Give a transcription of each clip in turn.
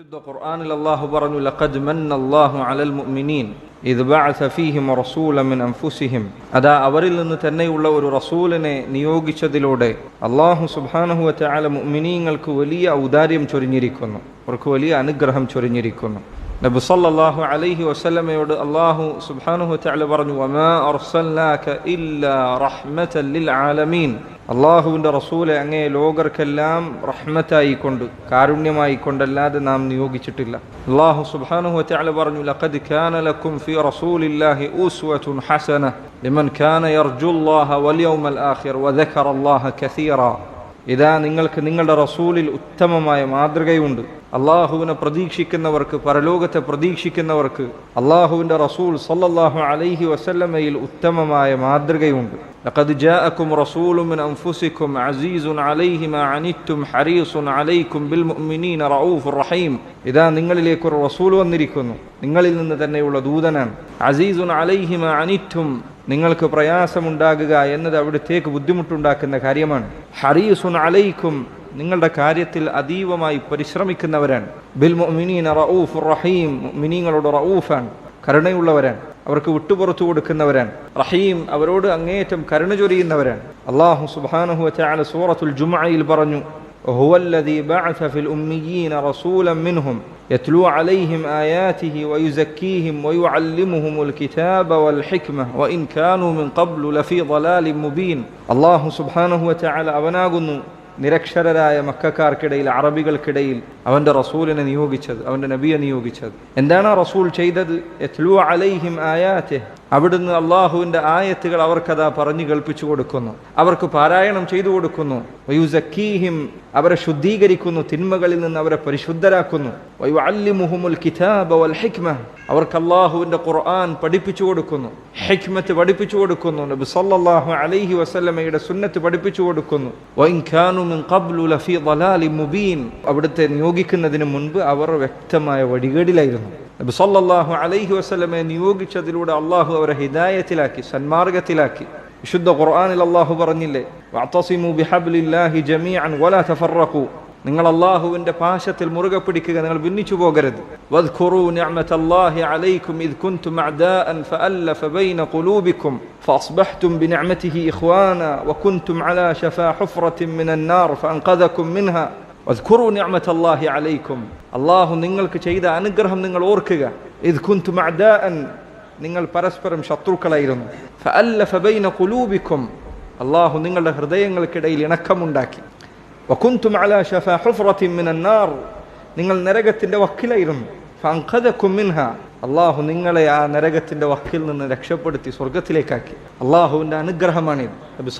വിശുദ്ധ ഖുർആനിൽ അല്ലാഹു പറഞ്ഞു ലഖദ് മന്ന അല്ലാഹു അലൽ മുഅ്മിനീൻ ഇത് ബഅസ ഫീഹിം റസൂലൻ മിൻ അൻഫുസിഹിം. അതാ അവരിൽ നിന്ന് തന്നെയുള്ള ഒരു റസൂലിനെ നിയോഗിച്ചതിലൂടെ അല്ലാഹു സുബ്ഹാനഹു വതആല മുഅ്മിനീങ്ങൾക്ക് വലിയ ഔദാര്യം ചൊരിഞ്ഞിരിക്കുന്നു അവർക്ക് വലിയ അനുഗ്രഹം ചൊരിഞ്ഞിരിക്കുന്നു. നബി സല്ലല്ലാഹു അലൈഹി വസല്ലമയോട് അല്ലാഹു സുബ്ഹാനഹു വതആല പറഞ്ഞു വമാ അർസൽനാക ഇല്ലാ റഹ്മതൻ ലിൽ ആലമീൻ. അള്ളാഹുവിന്റെ റസൂലെ അങ്ങേ ലോകർക്കെല്ലാം റഹ്മത്തായിക്കൊണ്ട് കാരുണ്യമായിക്കൊണ്ടല്ലാതെ നാം നിയോഗിച്ചിട്ടില്ല. അള്ളാഹു വതആല പറഞ്ഞു ലഖദ് ലക്കും ഫീ റസൂലില്ലാഹി ഹസന ലിമൻ യർജുല്ലാഹ ആഖിർ കസീറ. ഇതാ നിങ്ങൾക്ക് നിങ്ങളുടെ റസൂലിൽ ഉത്തമമായ മാതൃകയുണ്ട്. അള്ളാഹുവിനെ പ്രതീക്ഷിക്കുന്നവർക്ക് പരലോകത്തെ പ്രതീക്ഷിക്കുന്നവർക്ക് അള്ളാഹുവിന്റെ റസൂൽ സല്ലല്ലാഹു അലൈഹി വസല്ലമയിൽ ഉത്തമമായ മാതൃകയുണ്ട്. لقد جاءكم رسول من أنفسكم عزيز عليه ما عنتم حريص عليكم بالمؤمنين رؤوف رحيم ഇതാ നിങ്ങളിലേക്ക് ഒരു റസൂൽ വന്നിരിക്കുന്നു നിങ്ങളിൽ നിന്ന് തന്നെയുള്ള ദൂതനാണ് അസീസുൻ അലൈഹിമ അനിറ്റും നിങ്ങൾക്ക് പ്രയാസമുണ്ടാകുക എന്നത് അവിടത്തേക്ക് ബുദ്ധിമുട്ടുണ്ടാക്കുന്ന കാര്യമാണ് ഹറീസുൻ അലൈക്കും നിങ്ങളുടെ കാര്യത്തിൽ അതീവമായി പരിശ്രമിക്കുന്നവരാണ് ബിൽ മുഅ്മിനീന റഊഫ് റഹീം മുഅ്മിനീങ്ങളോട് റഊഫാണ് കരുണയുള്ളവരാണ് അവർക്ക് വിട്ടുപുറത്തു കൊടുക്കുന്നവരാണ് റഹീം അവരോട് അങ്ങേയറ്റം കരുണ ചൊരിയുന്നവരാണ് അള്ളാഹു സുബ്ഹാനഹു വതആല സൂറത്തുൽ ജുമുഅയിൽ പറഞ്ഞു هو الذي بعث في الأميين رسولا منهم يتلو عليهم آياته ويزكيهم ويعلمهم الكتاب والحكمة وإن كانوا من قبل لفي ضلال مبين الله سبحانه وتعالى أبناغنو നിരക്ഷരരായ മക്കാർക്കിടയിൽ അറബികൾക്കിടയിൽ അവന്റെ റസൂലിനെ നിയോഗിച്ചത് അവന്റെ നബിയെ നിയോഗിച്ചത്. എന്താണ് ആ റസൂൽ ചെയ്തത്? അലൈഹിം ആയാത്തെ അവിടുന്ന് അള്ളാഹുവിന്റെ ആയത്തുകൾ അവർക്കതാ പറഞ്ഞു കേൾപ്പിച്ചു കൊടുക്കുന്നു. അവർക്ക് പാരായണം ചെയ്തു കൊടുക്കുന്നു. വയുസക്കീഹിം അവരെ ശുദ്ധീകരിക്കുന്നു തിന്മകളിൽ നിന്ന് അവരെ പരിശുദ്ധരാക്കുന്നു. കിതാബ വൽ ഹിക്മ. അവർക്ക് അള്ളാഹുവിന്റെ ഖുർആൻ പഠിപ്പിച്ചു കൊടുക്കുന്നു. ഹിക്മത്ത് പഠിപ്പിച്ചു കൊടുക്കുന്നു. നബി സല്ലല്ലാഹു അലൈഹി വസല്ലമയുടെ സുന്നത്ത് പഠിപ്പിച്ചു കൊടുക്കുന്നു. വഇൻ കാനു മിൻ ഖബ്ലു ലഫീ മുബീൻ. അവിടുത്തെ നിയോഗിക്കുന്നതിന് മുൻപ് അവർ വ്യക്തമായ വഴികേടിലായിരുന്നു. നബി സല്ലാഹു അലൈഹി വസ്ലമെ നിയോഗിച്ചതിലൂടെ അള്ളാഹു അവരെ ഹിദായത്തിലാക്കി സന്മാർഗത്തിലാക്കി. വിശുദ്ധ ഖുർആാനിൽ അള്ളാഹു പറഞ്ഞില്ലേ വാത്തസിമു ബിഹബ്ലില്ലാഹി ജമീ അൻ തഫറഖു. നിങ്ങൾ അള്ളാഹുവിന്റെ പാശത്തിൽ മുറുകെ പിടിക്കുക നിങ്ങൾ ഭിന്നിച്ചു പോകരുത്. വദ്ഖുറു നിഅമത അലൈക്കും ഇദ് കുൻതും അഅദാഅൻ ഫഅല്ലഫ ബൈന ഖുലൂബിക്കും ഫഅസ്ബഹ്തും ബിനിഅമതിഹി ഇഖ്വാന വകുൻതും അലാ ശഫാ ഹുഫ്റത്തിൻ മിനൻ നാർ മിൻഹാ. അസ്കുറു നിഅമത്ത് അള്ളാഹി അലൈക്കും അള്ളാഹു നിങ്ങൾക്ക് ചെയ്ത അനുഗ്രഹം നിങ്ങൾ ഓർക്കുക. ഇത് കുന്തു മഅദാൻ നിങ്ങൾ പരസ്പരം ശത്രുക്കളായിരുന്നു. ഫഅല്ലഫബൈന ഖുലൂബിക്കും അള്ളാഹു നിങ്ങളുടെ ഹൃദയങ്ങൾക്കിടയിൽ ഇണക്കമുണ്ടാക്കി. വകുന്തും അലാ ഷഫ ഹുഫ്റത്തിൻ മിനന്നാർ നിങ്ങൾ നരകത്തിന്റെ വക്കിലായിരുന്നു. അള്ളാഹു നിങ്ങളെ ആ നരകത്തിന്റെ വക്കിൽ നിന്ന് രക്ഷപ്പെടുത്തി സ്വർഗത്തിലേക്കാക്കി അള്ളാഹുവിന്റെ അനുഗ്രഹമാണിത്. നബി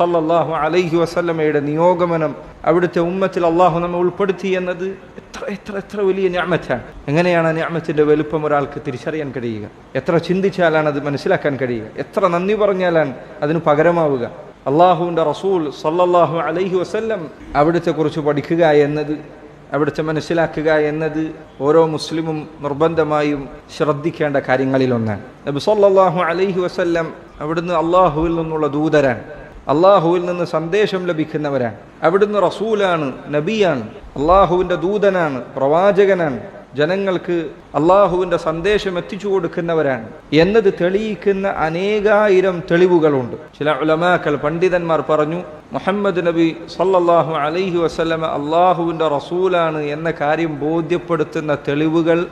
അലൈഹി വസല്ലമയുടെ നിയോഗമനം അവിടുത്തെ ഉമ്മത്തിൽ അള്ളാഹു നമ്മെ ഉൾപ്പെടുത്തി എന്നത് എത്ര എത്ര എത്ര വലിയ ഞാമത്താണ്. എങ്ങനെയാണ് ഞാമത്തിന്റെ വലുപ്പം ഒരാൾക്ക് തിരിച്ചറിയാൻ കഴിയുക? എത്ര ചിന്തിച്ചാലാണ് അത് മനസ്സിലാക്കാൻ കഴിയുക? എത്ര നന്ദി പറഞ്ഞാലാണ് അതിന് പകരമാവുക? അള്ളാഹുവിന്റെ റസൂൽ സല്ലല്ലാഹു അലൈഹി വസല്ലം അവിടുത്തെ കുറിച്ച് പഠിക്കുക എന്നത് അവിടുത്തെ മനസ്സിലാക്കുക എന്നത് ഓരോ മുസ്ലിമും നിർബന്ധമായും ശ്രദ്ധിക്കേണ്ട കാര്യങ്ങളിലൊന്നാണ്. നബി സല്ലാഹു അലൈഹി വസല്ലം അവിടുന്ന് അള്ളാഹുവിൽ നിന്നുള്ള ദൂതരാണ്. അള്ളാഹുവിൽ നിന്ന് സന്ദേശം ലഭിക്കുന്നവരാണ്. അവിടുന്ന് റസൂലാണ് നബിയാണ്. അള്ളാഹുവിന്റെ ദൂതനാണ് പ്രവാചകനാണ്. ജനങ്ങൾക്ക് അള്ളാഹുവിന്റെ സന്ദേശം എത്തിച്ചു കൊടുക്കുന്നവരാണ് എന്നത് തെളിയിക്കുന്ന അനേകായിരം തെളിവുകളുണ്ട്. ചില ഉലമാക്കൾ പണ്ഡിതന്മാർ പറഞ്ഞു മുഹമ്മദ് നബി സല്ലാഹു അലൈഹി വസ്ലമ അള്ളാഹുവിന്റെ റസൂലാണ് എന്ന കാര്യം ബോധ്യപ്പെടുത്തുന്ന തെളിവുകൾ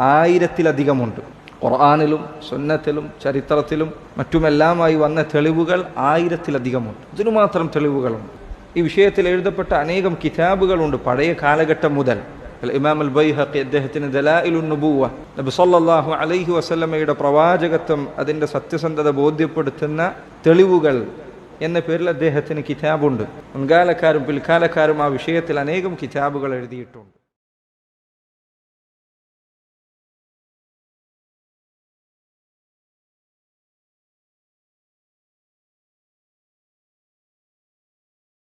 ആയിരത്തിലധികമുണ്ട്. ഖുർആാനിലും സുന്നത്തിലും ചരിത്രത്തിലും മറ്റുമെല്ലാമായി വന്ന തെളിവുകൾ ആയിരത്തിലധികമുണ്ട്. ഇതിനു മാത്രം തെളിവുകളുണ്ട്. ഈ വിഷയത്തിൽ എഴുതപ്പെട്ട അനേകം കിതാബുകളുണ്ട് പഴയ കാലഘട്ടം മുതൽ. ഇമാം അൽ ബൈഹഖി അദ്ദേഹത്തിന് ദലായിലു നുബൂവ നബി സല്ലല്ലാഹു അലൈഹി വസല്ലമയുടെ പ്രവാചകത്വം അതിന്റെ സത്യസന്ധത ബോധ്യപ്പെടുത്തുന്ന തെളിവുകൾ എന്ന പേരിൽ അദ്ദേഹത്തിന് കിതാബുണ്ട്. മുൻകാലക്കാരും പിൽക്കാലക്കാരും ആ വിഷയത്തിൽ അനേകം കിതാബുകൾ എഴുതിയിട്ടുണ്ട്.